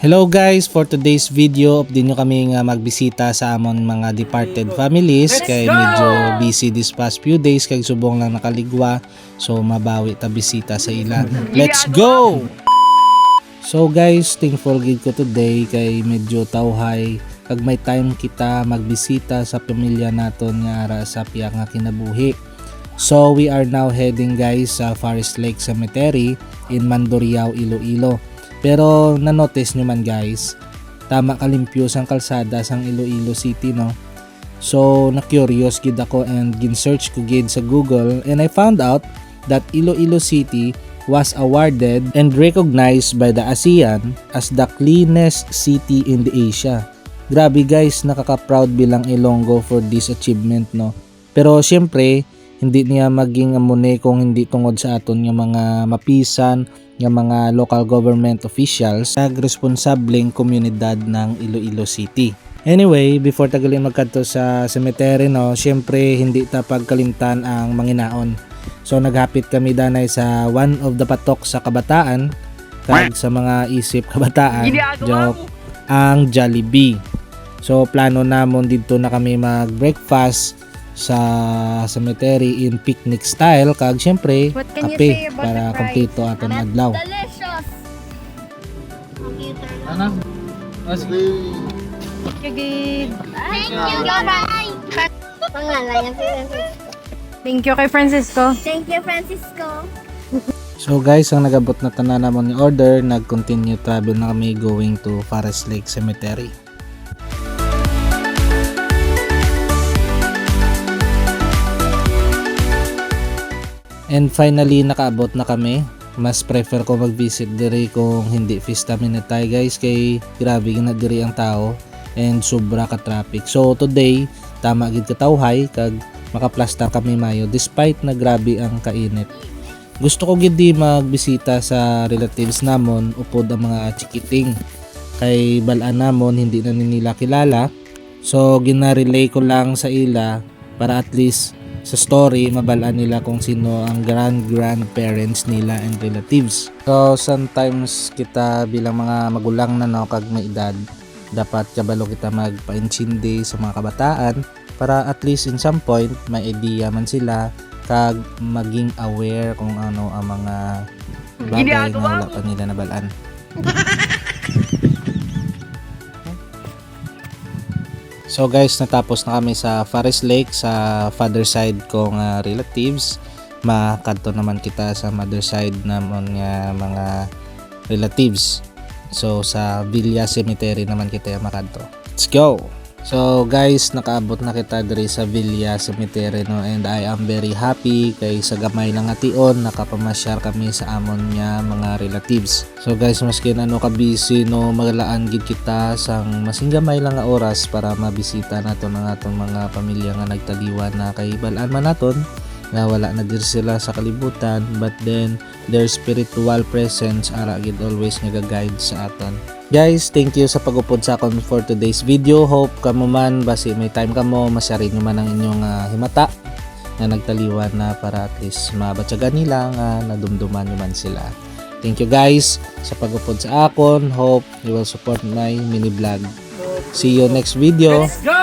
Hello guys, for today's video, update nyo kami nga magbisita sa amon mga departed families kay medyo busy this past few days kay subong lang nakaligwa so mabawi ta bisita sa ilan. Let's go! So guys, thankful gid ko today kay medyo tawhay kag may time kita magbisita sa pamilya naton nga ara sa piyak nga kinabuhi. So we are now heading guys sa Forest Lake Cemetery in Mandurriao, Iloilo. Pero na-notice nyo man guys, tama kalimpyos ang kalsada sang Iloilo City no. So na-curious gid ako and gin-search ko gid sa Google and I found out that Iloilo City was awarded and recognized by the ASEAN as the cleanest city in the Asia. Grabe guys, nakaka-proud bilang Ilonggo for this achievement no. Pero syempre, hindi niya maging amune kung hindi tungod sa aton nga mga mapisan nga mga local government officials sa responsableng komunidad ng Iloilo City. Anyway, before tagalin magkadto sa cemetery no, syempre hindi ta pagkalimtan ang manginaon. So naghapit kami danay sa one of the patok sa kabataan kag sa mga isip kabataan joke ang Jollibee. So plano namon dito na kami mag-breakfast sa cemetery in picnic style kag syempre What can you kape about para the fries? kompleto atong adlaw. Delicious! Ano? Thank you, bye! Pangalan niya si Francisco. Thank you kay Francisco. Thank you, Francisco. So guys, ang nagabot na tanan namon ni order, nag-continue travel na kami going to Forest Lake Cemetery. And finally, nakaabot na kami. Mas prefer ko mag-visit diri kung hindi Fiesta Minutay guys kay grabe na diri ang tao and sobra ka traffic. So today, tama gid katawhay kag makaplasta kami mayo despite na grabe ang kainit. Gusto ko gid magbisita sa relatives namon upod ang mga chikiting. Kay balaan namon hindi na nila kilala. So ginarelay ko lang sa ila para at least sa story mabalaan nila kung sino ang grand grandparents nila and relatives. So sometimes kita bilang mga magulang na no kag may edad dapat kabalo kita magpa-intindi sa mga kabataan para at least in some point may idea man sila kag maging aware kung ano ang mga bagay nga wala pa nila nabalaan. So guys, natapos na kami sa Forest Lake sa father side kong ah, relatives. Makadto naman kita sa mother side namon nga mga relatives. So sa Villa Cemetery naman kita makadto. Let's go! So guys, nakaabot na kita diri sa Villa Cemetery no? And I am very happy kay sa gamay lang ation nakapamasyar kami sa amon nga mga relatives. So guys, maski na ano ka busy no? Maglaan gid kita sang masing gamay lang nga oras para mabisita nato ng atong mga pamilya nga nagtaliwan na kay balaan man naton nga wala na dir sila sa kalibutan but then their spiritual presence ara gid always nga guide sa aton. Guys, thank you sa pagupod sa akon for today's video. Hope kamo man basi may time kamo masari nyo man ang inyong ah, himata na nagtaliwan na para at least mabatyagan nila nga nadumduman nyo man sila. Thank you guys sa pagupod sa akon. Hope you will support my mini vlog. See you next video. Go!